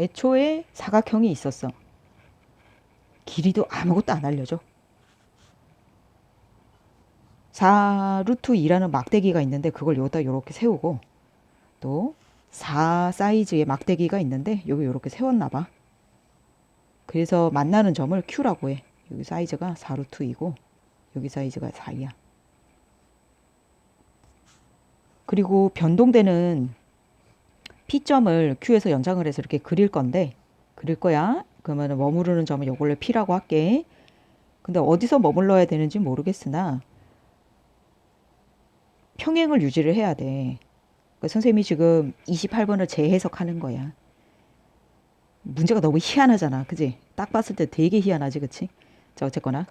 애초에 사각형이 있었어. 길이도 아무것도 안 알려줘. 4 루트 2라는 막대기가 있는데 그걸 여기다 이렇게 세우고 또 4 사이즈의 막대기가 있는데 여기 이렇게 세웠나 봐. 그래서 만나는 점을 Q라고 해. 여기 사이즈가 4 루트 2고 여기 사이즈가 4이야. 그리고 변동되는 P점을 Q에서 연장을 해서 이렇게 그릴 건데 그릴 거야. 그러면 머무르는 점은 요걸로 P라고 할게. 근데 어디서 머물러야 되는지 모르겠으나 평행을 유지를 해야 돼. 그러니까 선생님이 지금 28번을 재해석하는 거야. 문제가 너무 희한하잖아. 그지? 딱 봤을 때 되게 희한하지. 그치? 자, 어쨌거나.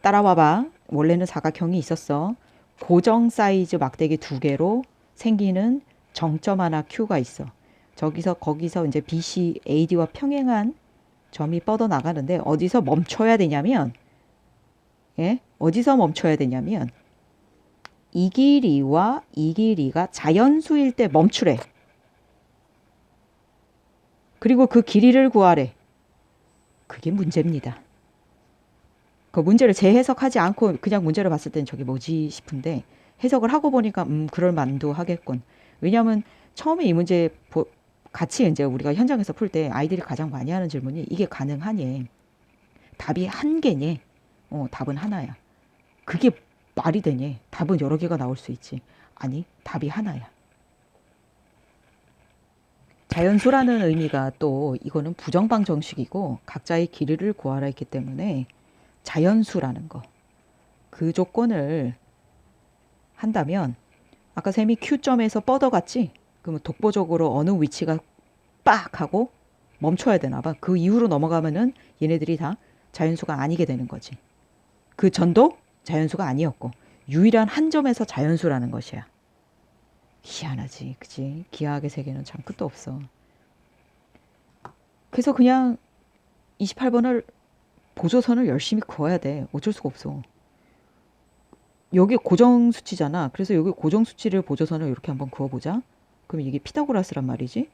따라와봐. 원래는 사각형이 있었어. 고정 사이즈 막대기 두 개로 생기는 정점 하나 Q가 있어. 저기서 거기서 이제 BC, AD와 평행한 점이 뻗어 나가는데 어디서 멈춰야 되냐면 예? 어디서 멈춰야 되냐면 이 길이와 이 길이가 자연수일 때 멈추래. 그리고 그 길이를 구하래. 그게 문제입니다. 그 문제를 재해석하지 않고 그냥 문제를 봤을 땐 저게 뭐지 싶은데 해석을 하고 보니까 음 그럴 만도 하겠군. 왜냐하면 처음에 이 문제 보, 같이 이제 우리가 현장에서 풀 때 아이들이 가장 많이 하는 질문이 이게 가능하니? 답이 한 개니? 어, 답은 하나야. 그게 말이 되니? 답은 여러 개가 나올 수 있지. 아니, 답이 하나야. 자연수라는 의미가 또 이거는 부정방 정식이고 각자의 길이를 구하라 했기 때문에 자연수라는 거. 그 조건을 한다면 아까 쌤이 Q점에서 뻗어갔지? 그러면 독보적으로 어느 위치가 빡 하고 멈춰야 되나 봐. 그 이후로 넘어가면은 얘네들이 다 자연수가 아니게 되는 거지. 그 전도 자연수가 아니었고 유일한 한 점에서 자연수라는 것이야. 희한하지, 그지? 기하학의 세계는 참 끝도 없어. 그래서 그냥 28번을 보조선을 열심히 그어야 돼. 어쩔 수가 없어. 여기 고정 수치잖아. 그래서 여기 고정 수치를 보조선을 이렇게 한번 그어보자. 그럼 이게 피타고라스란 말이지.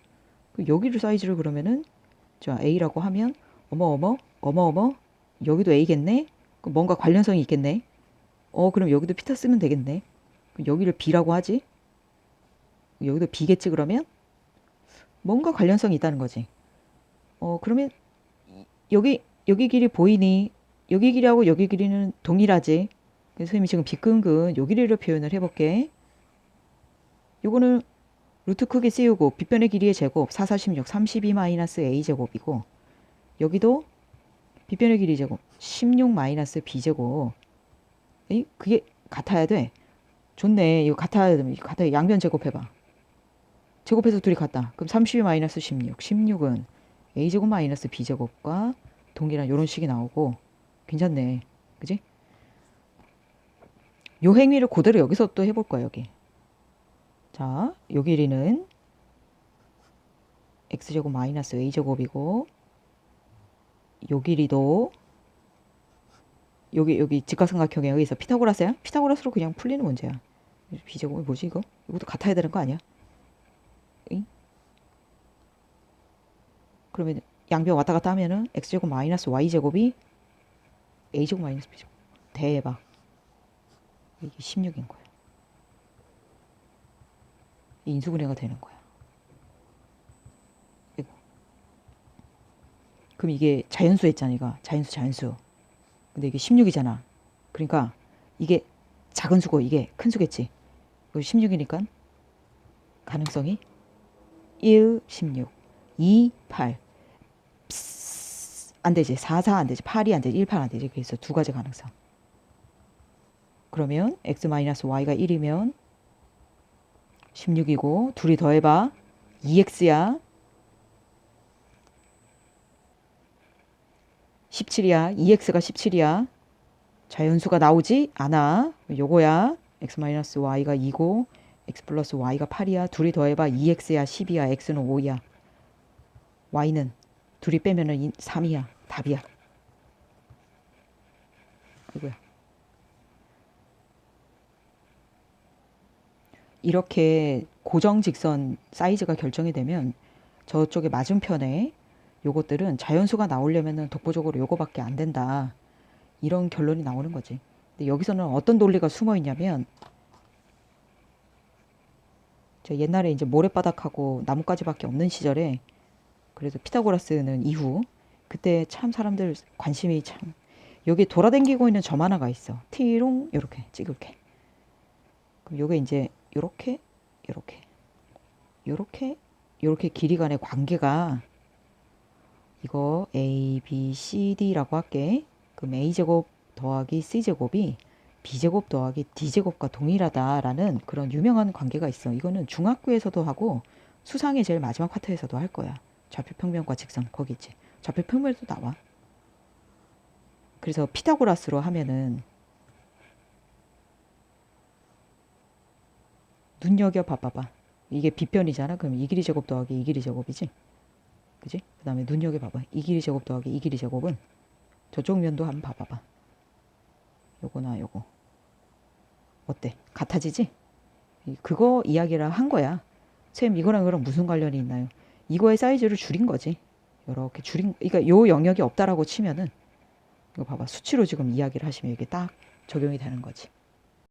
그 여기를 사이즈를 그러면은 자 A라고 하면 어머 어머 어머 어머 여기도 A겠네. 뭔가 관련성이 있겠네. 어 그럼 여기도 피타 쓰면 되겠네. 그럼 여기를 B라고 하지. 여기도 B겠지 그러면 뭔가 관련성이 있다는 거지. 어 그러면 여기 여기 길이 보이니? 여기 길이하고 여기 길이는 동일하지. 그래서 선생님이 지금 빗근근 요 길이를 표현을 해볼게. 요거는 루트 크게 씌우고 빗변의 길이의 제곱 4, 4, 16, 32 마이너스 a 제곱이고 여기도 빗변의 길이 제곱 16 마이너스 b 제곱. 에이 그게 같아야 돼. 좋네. 이거 같아야 돼. 같아. 양변 제곱해봐. 제곱해서 둘이 같다. 그럼 32 마이너스 16 16은 a 제곱 마이너스 b 제곱과 동일한 요런 식이 나오고 괜찮네. 그지 요 행위를 그대로 여기서 또 해볼 거야 여기 자, 요 길이는 x제곱 마이너스 a제곱이고 요 길이도 여기 여기 직각삼각형에 여기서 피타고라스야? 피타고라스로 그냥 풀리는 문제야. b제곱이 뭐지 이거? 이것도 같아야 되는 거 아니야? 응? 그러면 양변 왔다 갔다 하면은 x제곱 마이너스 y제곱이 a제곱 마이너스 b제곱 대박 이게 16인 거야. 인수분해가 되는 거야. 그럼 이게 자연수 했잖아, 이거. 자연수, 자연수. 근데 이게 16이잖아. 그러니까 이게 작은 수고 이게 큰 수겠지. 이거 16이니까 가능성이 1, 16, 2, 8. 안 되지. 4, 4 안 되지. 8이 안 되지. 1, 8안 되지. 그래서 두 가지 가능성. 그러면 x-y가 1이면 16이고 둘이 더해봐. 2x야. 17이야. 2x가 17이야. 자연수가 나오지 않아. 요거야. x-y가 2고 x 플러스 y가 8이야. 둘이 더해봐. 2x야 10이야. x는 5이야. y는 둘이 빼면은 3이야. 답이야. 이거야 이렇게 고정 직선 사이즈가 결정이 되면 저쪽에 맞은편에 요것들은 자연수가 나오려면은 독보적으로 요거밖에 안 된다. 이런 결론이 나오는 거지. 근데 여기서는 어떤 논리가 숨어 있냐면 저 옛날에 이제 모래바닥하고 나뭇가지밖에 없는 시절에 그래도 피타고라스는 이후 그때 참 사람들 관심이 참 여기 돌아다니고 있는 점 하나가 있어. 티롱 요렇게 찍을게. 그럼 요게 이제 요렇게 요렇게 요렇게 요렇게 길이 간의 관계가 이거 A, B, C, D라고 할게. 그럼 A제곱 더하기 C제곱이 B제곱 더하기 D제곱과 동일하다라는 그런 유명한 관계가 있어. 이거는 중학교에서도 하고 수상의 제일 마지막 파트에서도 할 거야. 좌표 평면과 직선 거기 있지. 좌표 평면에도 나와. 그래서 피타고라스로 하면은 눈여겨 봐봐봐. 이게 빗변이잖아. 그럼 이 길이 제곱 더하기 이 길이 제곱이지. 그지? 그 다음에 눈여겨 봐봐. 이 길이 제곱 더하기 이 길이 제곱은 저쪽 면도 한번 봐봐봐. 요거나 요거. 어때? 같아지지? 이- 그거 이야기를 한 거야. 쌤 이거랑 이거랑 무슨 관련이 있나요? 이거의 사이즈를 줄인 거지. 이렇게 줄인 그러니까 요 영역이 없다라고 치면은 이거 봐봐. 수치로 지금 이야기를 하시면 이게 딱 적용이 되는 거지.